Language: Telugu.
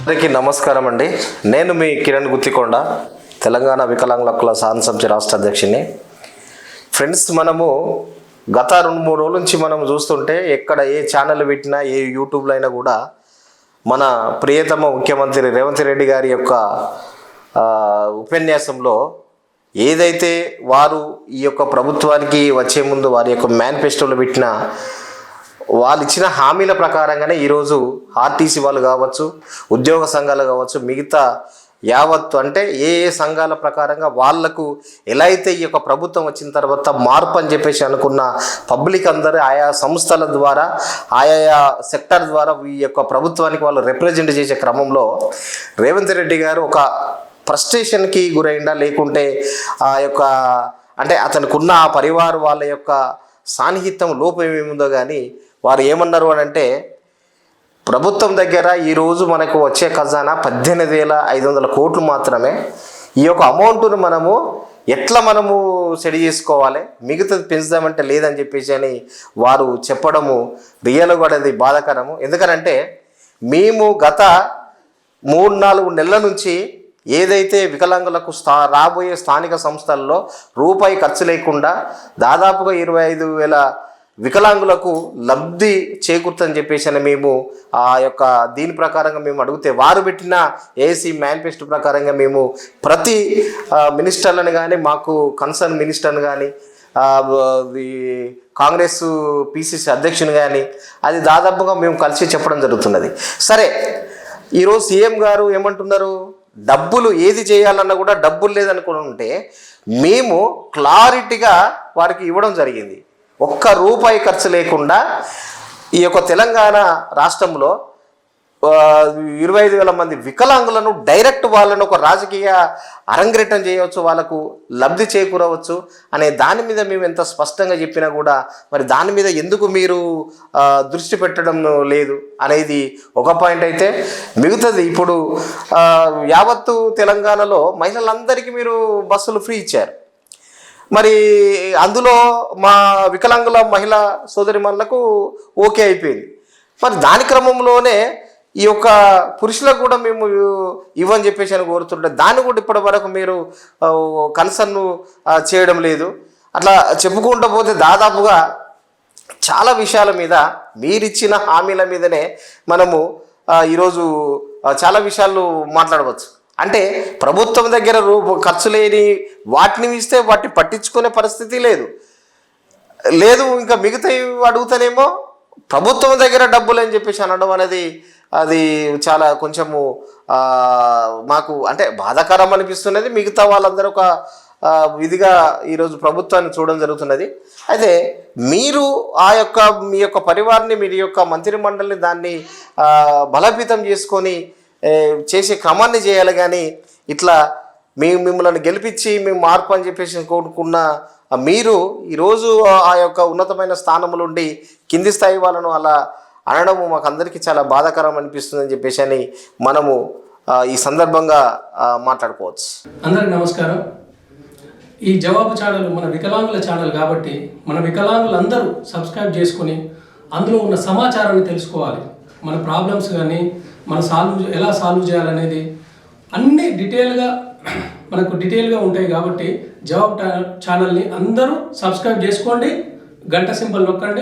అందరికీ నమస్కారం అండి. నేను మీ కిరణ్ గుత్తికొండ తెలంగాణ వికలాంగుల హక్కుల సాధన సమితి రాష్ట్ర అధ్యక్షుని. ఫ్రెండ్స్ మనము గత రెండు మూడు రోజుల నుంచి మనం చూస్తుంటే ఎక్కడ ఏ ఛానల్ పెట్టినా ఏ యూట్యూబ్లో అయినా కూడా మన ప్రియతమ ముఖ్యమంత్రి రేవంత్ రెడ్డి గారి యొక్క ఉపన్యాసంలో ఏదైతే వారు ఈ యొక్క ప్రభుత్వానికి వచ్చే ముందు వారి యొక్క మేనిఫెస్టోలో పెట్టిన వాళ్ళు ఇచ్చిన హామీల ప్రకారంగానే ఈరోజు ఆర్టీసీ వాళ్ళు కావచ్చు ఉద్యోగ సంఘాలు కావచ్చు మిగతా యావత్తు అంటే ఏ ఏ సంఘాల ప్రకారంగా వాళ్ళకు ఎలా అయితే ఈ యొక్క ప్రభుత్వం వచ్చిన తర్వాత మార్పు అని చెప్పేసి అనుకున్న పబ్లిక్ అందరూ ఆయా సంస్థల ద్వారా ఆయా సెక్టర్ ద్వారా ఈ యొక్క ప్రభుత్వానికి వాళ్ళు రిప్రజెంట్ చేసే క్రమంలో రేవంత్ రెడ్డి గారు ఒక ఫ్రస్ట్రేషన్కి గురైందా లేకుంటే ఆ యొక్క అంటే అతనికి ఉన్న ఆ పరివార వాళ్ళ యొక్క సాన్నిహిత్యం లోపం ఏముందో కానీ వారు ఏమన్నారు అని అంటే ప్రభుత్వం దగ్గర ఈరోజు మనకు వచ్చే ఖజానా పద్దెనిమిది వేల ఐదు వందల కోట్లు మాత్రమే. ఈ యొక్క అమౌంట్ను మనము ఎట్లా మనము సెడి చేసుకోవాలి? మిగతాది పెంచుదామంటే లేదని చెప్పేసి అని వారు చెప్పడము రియల్ కూడా అది బాధాకరము. ఎందుకనంటే మేము గత మూడు నాలుగు నెలల నుంచి ఏదైతే వికలాంగులకు స్థా రాబోయే స్థానిక సంస్థల్లో రూపాయి ఖర్చు లేకుండా దాదాపుగా ఇరవై ఐదు వేల వికలాంగులకు లబ్ధి చేకూర్తని చెప్పేసి అని మేము ఆ యొక్క దీని ప్రకారంగా మేము అడిగితే వారు పెట్టిన ఏసీ మేనిఫెస్టో ప్రకారంగా మేము ప్రతి మినిస్టర్లను కానీ మాకు కన్సర్న్ మినిస్టర్ని కానీ కాంగ్రెస్ పిసిసి అధ్యక్షుని కానీ అది దాదాపుగా మేము కలిసి చెప్పడం జరుగుతున్నది. సరే ఈరోజు సీఎం గారు ఏమంటున్నారు? డబ్బులు ఏది చేయాలన్నా కూడా డబ్బులు లేదనుకుని ఉంటే మేము క్లారిటీగా వారికి ఇవ్వడం జరిగింది. ఒక్క రూపాయి ఖర్చు లేకుండా ఈ యొక్క తెలంగాణ రాష్ట్రంలో ఇరవై ఐదు వేల మంది వికలాంగులను డైరెక్ట్ వాళ్ళను ఒక రాజకీయ అరంగేటం చేయవచ్చు వాళ్ళకు లబ్ధి చేకూరవచ్చు అనే దాని మీద మేము ఎంత స్పష్టంగా చెప్పినా కూడా మరి దాని మీద ఎందుకు మీరు దృష్టి పెట్టడం లేదు అనేది ఒక పాయింట్ అయితే మిగతాది. ఇప్పుడు యావత్తు తెలంగాణలో మహిళలందరికీ మీరు బస్సులు ఫ్రీ ఇచ్చారు. మరి అందులో మా వికలాంగుల మహిళా సోదరిమణులకు ఓకే అయిపోయింది. మరి దాని క్రమంలోనే ఈ యొక్క పురుషులకు కూడా మేము ఇవ్వని చెప్పేసి అని కోరుతుంటే దాన్ని కూడా ఇప్పటి వరకు మీరు కన్సర్న్ చేయడం లేదు. అట్లా చెప్పుకుంటూ పోతే దాదాపుగా చాలా విషయాల మీద మీరిచ్చిన హామీల మీదనే మనము ఈరోజు చాలా విషయాలు మాట్లాడవచ్చు. అంటే ప్రభుత్వం దగ్గర రూ ఖర్చు లేని వాటిని ఇస్తే వాటిని పట్టించుకునే పరిస్థితి లేదు. లేదు ఇంకా మిగతా అడుగుతానేమో ప్రభుత్వం దగ్గర డబ్బులు అని చెప్పేసి అనడం అనేది అది చాలా కొంచెము మాకు అంటే బాధాకరం అనిపిస్తున్నది. మిగతా వాళ్ళందరూ ఒక విధిగా ఈరోజు ప్రభుత్వాన్ని చూడడం జరుగుతున్నది. అయితే మీరు ఆ యొక్క మీ యొక్క పరివారాన్ని మీ యొక్క మంత్రి మండలిని దాన్ని బలపీతం చేసుకొని చేసే క్రమాన్ని చేయాలి కానీ ఇట్లా మేము మిమ్మల్ని గెలిపించి మేము మార్పు అని చెప్పేసి కోరుకున్న మీరు ఈరోజు ఆ- యొక్క ఉన్నతమైన స్థానంలో ఉండి కింది స్థాయి వాళ్ళను అలా అనడము మాకు అందరికీ చాలా బాధాకరం అనిపిస్తుందని చెప్పేసి అని మనము ఈ సందర్భంగా మాట్లాడుకోవచ్చు. అందరికి నమస్కారం. ఈ జవాబు ఛానల్ మన వికలాంగుల ఛానల్ కాబట్టి మన వికలాంగులందరూ సబ్స్క్రైబ్ చేసుకుని అందులో ఉన్న సమాచారాన్ని తెలుసుకోవాలి. మన ప్రాబ్లమ్స్ కానీ మన సాల్వ్ ఎలా సాల్వ్ చేయాలనేది అన్ని డీటెయిల్గా మనకు డీటెయిల్గా ఉంటాయి కాబట్టి జవాబ్ ఛానల్ని అందరూ సబ్స్క్రైబ్ చేసుకోండి. గంట సింబల్ నొక్కండి.